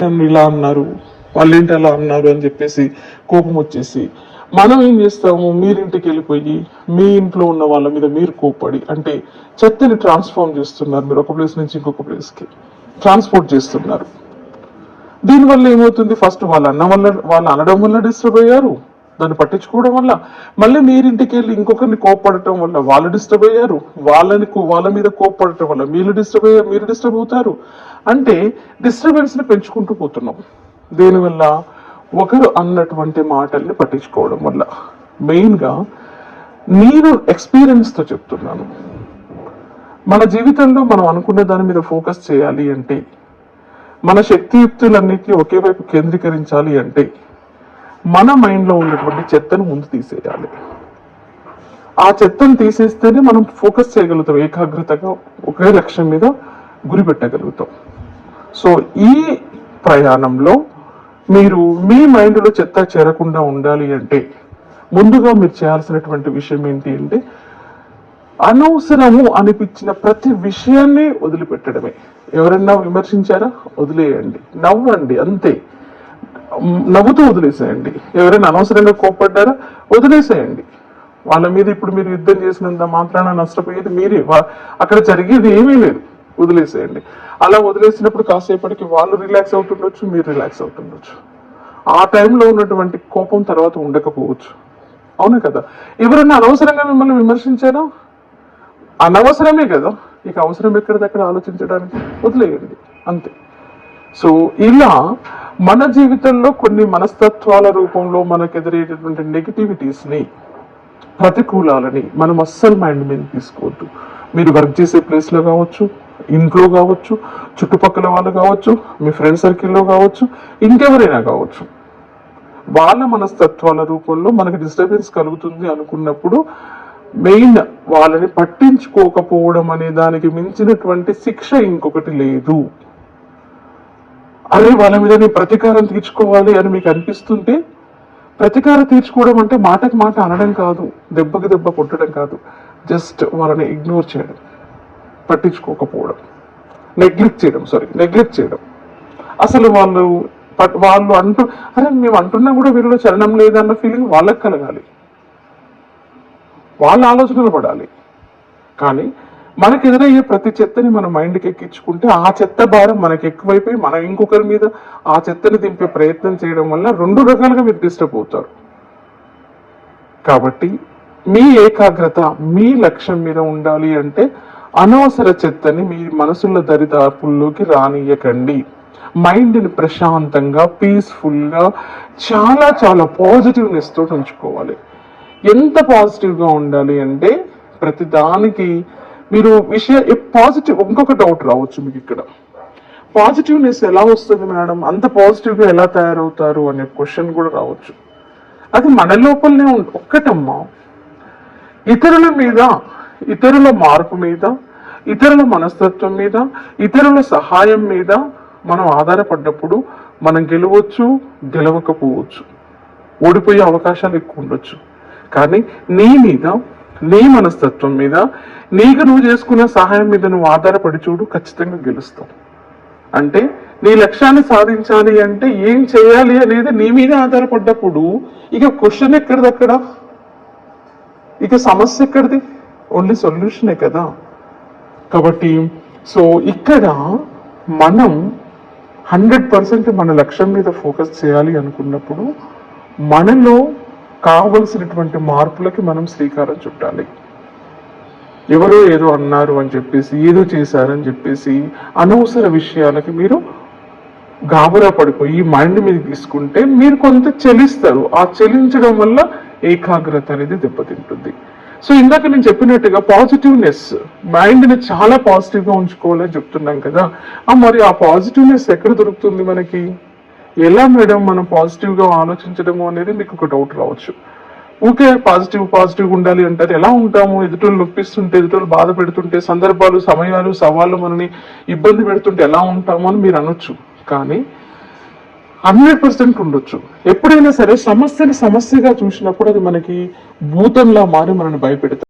ఇలా అన్నారు? వాళ్ళేంటి అలా అన్నారు? అని చెప్పేసి కోపం వచ్చేసి మనం ఏం చేస్తాము? మీరింటికి వెళ్ళిపోయి మీ ఇంట్లో ఉన్న వాళ్ళ మీద మీరు కోపడి అంటే చెత్తని ట్రాన్స్ఫార్మ్ చేస్తున్నారు మీరు ఒక ప్లేస్ నుంచి ఇంకొక ప్లేస్కి కి. ట్రాన్స్పోర్ట్ చేస్తున్నారు. దీనివల్ల ఏమవుతుంది? ఫస్ట్ వాళ్ళు అన్న వల్ల వాళ్ళు అనడం వల్ల డిస్టర్బ్ అయ్యారు. దాన్ని పట్టించుకోవడం వల్ల. మళ్ళీ మీరింటికి వెళ్ళి ఇంకొకరిని కోప్పడటం వల్ల వాళ్ళు డిస్టర్బ్ అయ్యారు. వాళ్ళని వాళ్ళ మీద కోప్పడటం వల్ల మీరు డిస్టర్బ్ అయ్యారు మీరు డిస్టర్బ్ అవుతారు. అంటే డిస్టర్బెన్స్ని పెంచుకుంటూ పోతున్నాం. దేనివల్ల ఒకరు అన్నటువంటి మాటల్ని పట్టించుకోవడం వల్ల. మెయిన్గా నేను ఎక్స్పీరియన్స్తో చెప్తున్నాను. మన జీవితంలో మనం అనుకున్న దాని మీద ఫోకస్ చేయాలి అంటే మన శక్తియుక్తులన్నిటిని ఒకే వైపు కేంద్రీకరించాలి అంటే మన మైండ్లో ఉన్నటువంటి చెత్తను ముందు తీసేయాలి. ఆ చెత్తను తీసేస్తేనే మనం ఫోకస్ చేయగలుగుతాం. ఏకాగ్రతగా ఒకే లక్ష్యం మీద గురి పెట్టగలుగుతాం. సో ఈ ప్రయాణంలో మీరు మీ మైండ్లో చెత్త చేరకుండా ఉండాలి అంటే ముందుగా మీరు చేయాల్సినటువంటి విషయం ఏంటి అంటే అనవసరము అనిపించిన ప్రతి విషయాన్ని వదిలిపెట్టడమే. ఎవరన్నా విమర్శించారా? వదిలేయండి. నవ్వండి అంతే. నవ్వుతూ వదిలేసేయండి. ఎవరైనా అనవసరంగా కోప్పడ్డారా? వదిలేసేయండి. వాళ్ళ మీద ఇప్పుడు మీరు యుద్ధం చేసినంత మాత్రాన నష్టపోయేది మీరే. వా- అక్కడ జరిగేది ఏమీ లేదు. వదిలేసేయండి. అలా వదిలేసినప్పుడు కాసేపటికి వాళ్ళు రిలాక్స్ అవుతుండొచ్చు మీరు రిలాక్స్ అవుతుండొచ్చు. ఆ టైంలో ఉన్నటువంటి కోపం తర్వాత ఉండకపోవచ్చు. అవునా కదా? ఎవరైనా అనవసరంగా మిమ్మల్ని విమర్శించారా? అనవసరమే కదా. ఇక అవసరం ఎక్కడిదక్కడ ఆలోచించడానికి వదిలేయండి. అంతే. సో ఇలా మన జీవితంలో కొన్ని మనస్తత్వాల రూపంలో మనకు ఎదురయ్యేటటువంటి నెగిటివిటీస్ని ప్రతికూలాలని మనం అస్సలు మైండ్ మీద తీసుకోవద్దు. మీరు వర్క్ చేసే ప్లేస్లో కావచ్చు ఇంట్లో కావచ్చు చుట్టుపక్కల వాళ్ళు కావచ్చు మీ ఫ్రెండ్ సర్కిల్లో కావచ్చు ఇంకెవరైనా కావచ్చు. వాళ్ళ మనస్తత్వాల రూపంలో మనకి డిస్టర్బెన్స్ కలుగుతుంది అనుకున్నప్పుడు మెయిన్ వాళ్ళని పట్టించుకోకపోవడం అనే దానికి మించినటువంటి శిక్ష ఇంకొకటి లేదు. అరే వాళ్ళ మీద నేను ప్రతీకారం తీర్చుకోవాలి అని మీకు అనిపిస్తుంటే ప్రతీకారం తీర్చుకోవడం అంటే మాటకు మాట అనడం కాదు దెబ్బకి దెబ్బ కొట్టడం కాదు. జస్ట్ వాళ్ళని ఇగ్నోర్ చేయడం పట్టించుకోకపోవడం. నెగ్లెక్ట్ చేయడం సారీ నెగ్లెక్ట్ చేయడం. అసలు వాళ్ళు పట్- వాళ్ళు అంటూ అరే మేము అంటున్నా కూడా వీళ్ళు చలనం లేదన్న ఫీలింగ్ వాళ్ళకి కలగాలి. వాళ్ళ ఆలోచనలు పడాలి. కానీ మనకు ఎదురయ్యే ప్రతి చెత్తని మన మైండ్కి ఎక్కించుకుంటే ఆ చెత్త భారం మనకి ఎక్కువైపోయి మనం ఇంకొకరి మీద ఆ చెత్తని దింపే ప్రయత్నం చేయడం వల్ల రెండు రకాలుగా మీరు డిస్టర్బ్ అవుతారు. కాబట్టి మీ ఏకాగ్రత మీ లక్ష్యం మీద ఉండాలి అంటే అనవసర చెత్తని మీ మనసుల దరిదాపుల్లోకి రానియకండి. మైండ్ని ప్రశాంతంగా పీస్ఫుల్గా చాలా చాలా పాజిటివ్నెస్ తోటి ఉంచుకోవాలి. ఎంత పాజిటివ్గా ఉండాలి అంటే ప్రతి దానికి మీరు విషయ పాజిటివ్ ఇంకొక డౌట్ రావచ్చు మీకు ఇక్కడ. పాజిటివ్నెస్ ఎలా వస్తుంది మేడం? అంత పాజిటివ్గా ఎలా తయారవుతారు అనే క్వశ్చన్ కూడా రావచ్చు. అది మన లోపలనే ఉంది ఒక్కటమ్మా. ఇతరుల మీద ఇతరుల మార్పు మీద ఇతరుల మనస్తత్వం మీద ఇతరుల సహాయం మీద మనం ఆధారపడ్డప్పుడు మనం గెలవచ్చు గెలవకపోవచ్చు. ఓడిపోయే అవకాశాలు ఎక్కువ ఉండొచ్చు. కానీ నీ మీద నీ మనస్తత్వం మీద నీకు నువ్వు చేసుకున్న సహాయం మీద నువ్వు ఆధారపడి చూడు ఖచ్చితంగా గెలుస్తావు. అంటే నీ లక్ష్యాన్ని సాధించాలి అంటే ఏం చేయాలి అనేది నీ మీద ఆధారపడ్డప్పుడు ఇక క్వశ్చన్ ఎక్కడిదక్కడ? ఇక సమస్య ఎక్కడిది ఓన్లీ సొల్యూషనే కదా. కాబట్టి సో ఇక్కడ మనం హండ్రెడ్ పర్సెంట్ మన లక్ష్యం మీద ఫోకస్ చేయాలి అనుకున్నప్పుడు మనలో కావలసినటువంటి మార్పులకి మనం శ్రీకారం చుట్టాలి. ఎవరో ఏదో అన్నారు అని చెప్పేసి ఏదో చేశారని చెప్పేసి అనవసర విషయాలకి మీరు గాబరా పడిపోయి మైండ్ మీద తీసుకుంటే మీరు కొంత చెలిస్తారు. ఆ చెలించడం వల్ల ఏకాగ్రత అనేది దెబ్బతింటుంది. సో ఇందాక నేను చెప్పినట్టుగా పాజిటివ్నెస్ మైండ్ని చాలా పాజిటివ్గా ఉంచుకోవాలని చెప్తున్నాం కదా. ఆ మరి ఆ పాజిటివ్నెస్ ఎక్కడ దొరుకుతుంది మనకి? ఎలా మేడం మనం పాజిటివ్గా ఆలోచించడము అనేది మీకు ఒక డౌట్ రావచ్చు. ఊకే పాజిటివ్ పాజిటివ్ ఉండాలి అంటారు. ఎలా ఉంటాము? ఎదుటోళ్ళు నొప్పిస్తుంటే ఎదుటోళ్ళు బాధ పెడుతుంటే సందర్భాలు సమయాలు సవాళ్ళు మనని ఇబ్బంది పెడుతుంటే ఎలా ఉంటాము అని మీరు అనొచ్చు. కానీ హండ్రెడ్ పర్సెంట్ ఉండొచ్చు. ఎప్పుడైనా సరే సమస్యని సమస్యగా చూసినప్పుడు అది మనకి భూతంలా మారి మనని భయపెడతాం